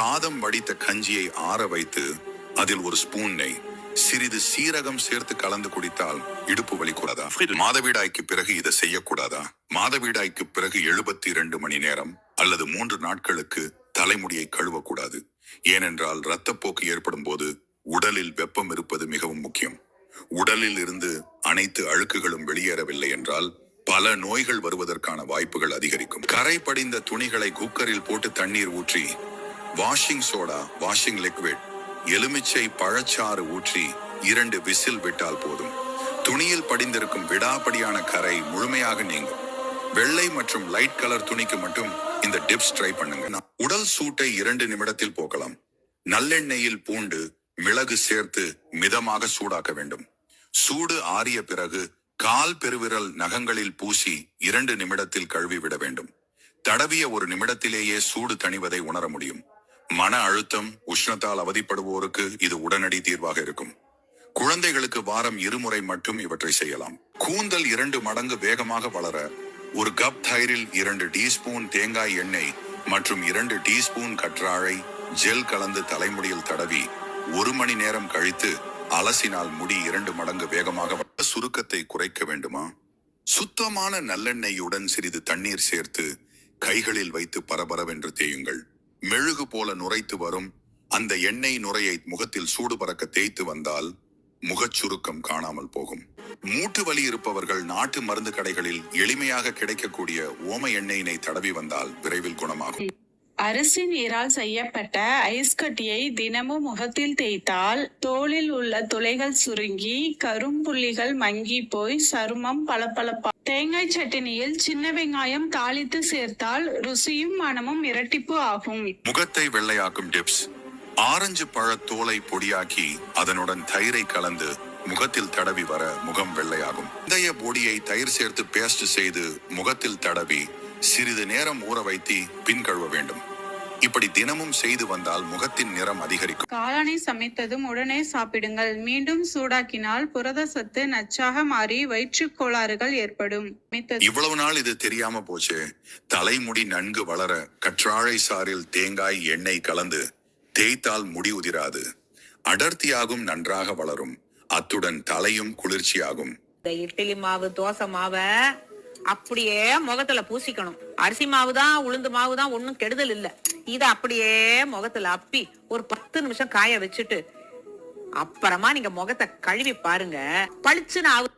சாதம் வடித்த கஞ்சியை ஆற வைத்து அதில் ஒரு ஸ்பூன் நெய். சிறிது சீரகம் சேர்த்து கலந்து குடித்தால் இடுப்பு வலி கூடாதா? மாதவிடாய்க்கு பிறகு இதை செய்யக்கூடாதா? மாதவிடாய்க்கு பிறகு எழுபத்தி இரண்டு மணி நேரம் அல்லது மூன்று நாட்களுக்கு தலைமுடியை கழுவக்கூடாது. ஏனென்றால் இரத்தப்போக்கு ஏற்படும் போது உடலில் வெப்பம் இருப்பது மிகவும் முக்கியம். உடலில் இருந்து அனைத்து அழுக்குகளும் வெளியேறவில்லை என்றால் பல நோய்கள் வருவதற்கான வாய்ப்புகள் அதிகரிக்கும். கரை படிந்த துணிகளை குக்கரில் போட்டு தண்ணீர் ஊற்றி வாஷிங் சோடா வாஷிங் லிக்விட் எலுமிச்சை பழச்சாறு ஊற்றி இரண்டு விசில் விட்டால் போதும். துணியில் படிந்திருக்கும் விடாப்படியான கரை முழுமையாக நீங்கும். வெள்ளை மற்றும் லைட் கலர் துணிக்கு மட்டும் இந்த டிப்ஸ் ட்ரை பண்ணுங்க. உடல் சூட்டை இரண்டு நிமிடத்தில் போக்கலாம். நல்லெண்ணெயில் பூண்டு மிளகு சேர்த்து மிதமாக சூடாக்க வேண்டும். சூடு ஆறிய பிறகு கால் பெருவிரல் நகங்களில் பூசி இரண்டு நிமிடத்தில் கழுவி விட வேண்டும். தடவிய ஒரு நிமிடத்திலேயே சூடு தணிவதை உணர முடியும். மன அழுத்தம் உஷ்ணத்தால் அவதிப்படுவோருக்கு இது உடனடி தீர்வாக இருக்கும். குழந்தைகளுக்கு வாரம் இருமுறை மட்டும் இவற்றை செய்யலாம். கூந்தல் இரண்டு மடங்கு வேகமாக வளர ஒரு கப் தயிரில் இரண்டு டீஸ்பூன் தேங்காய் எண்ணெய் மற்றும் இரண்டு டீஸ்பூன் கற்றாழை ஜெல் கலந்து தலைமுடியில் தடவி ஒரு மணி நேரம் கழித்து அலசினால் முடி இரண்டு மடங்கு வேகமாக சுருக்கத்தை குறைக்க வேண்டுமா? சுத்தமான நல்லெண்ணெயுடன் சிறிது தண்ணீர் சேர்த்து கைகளில் வைத்து பரபரவென்று தேயுங்கள். மெழுகு போல நுரைத்து வரும். அந்த எண்ணெய் நுரையை முகத்தில் சூடு பறக்க தேய்த்து வந்தால் முகச்சுருக்கம் காணாமல் போகும். மூட்டு வலி இருப்பவர்கள் நாட்டு மருந்து கடைகளில் எளிமையாக கிடைக்கக்கூடிய ஓம எண்ணெயினை தடவி வந்தால் விரைவில் குணமாகும். அரிசி நீரால் செய்யப்பட்ட ஐஸ் கட்டியை தினமும் முகத்தில் தேய்த்தால் தோலில் உள்ள துளைகள் சுருங்கி கரும்புள்ளிகள் மங்கி போய் சருமம் பளபளப்பா தேங்காய் சட்டினியில் சின்ன வெங்காயம் தாளித்து சேர்த்தால் ருசியும் மனமும் இரட்டிப்பு ஆகும். முகத்தை வெள்ளையாக்கும் டிப்ஸ். ஆரஞ்சு பழத்தோலை பொடியாக்கி அதனுடன் தயிரை கலந்து முகத்தில் தடவி வர முகம் வெள்ளையாகும். இந்தய பொடியை தயிர் சேர்த்து பேஸ்ட் செய்து முகத்தில் தடவி சிறிது நேரம் ஊற வைத்து பின் கழுவ வேண்டும். இப்படி தினமும் செய்து வந்தால் முகத்தின் நிறம் அதிகரிக்கும். காளானை சமைத்ததும் உடனே சாப்பிடுங்கள். மீண்டும் சூடாக்கினால் புரத சத்து நச்சாக மாறி வயிற்றுக் கோளாறுகள் ஏற்படும். இவ்வளவு நாள் இது தெரியாம போச்சு. தலைமுடி நன்கு வளர கற்றாழை சாறில் தேங்காய் எண்ணெய் கலந்து தேய்த்தால் முடி உதிராது. அடர்த்தியாகும் நன்றாக வளரும். அத்துடன் தலையும் குளிர்ச்சியாகும். இந்த இட்லி மாவு தோசை மாவை அப்படியே முகத்துல பூசிக்கணும். அரிசி மாவு தான் உளுந்து மாவு தான் ஒண்ணும் கெடுதல் இல்ல. இத அப்படியே முகத்துல அப்பி ஒரு பத்து நிமிஷம் காய வச்சுட்டு அப்புறமா நீங்க முகத்தை கழுவி பாருங்க. பளிச்சுன்னு ஆகு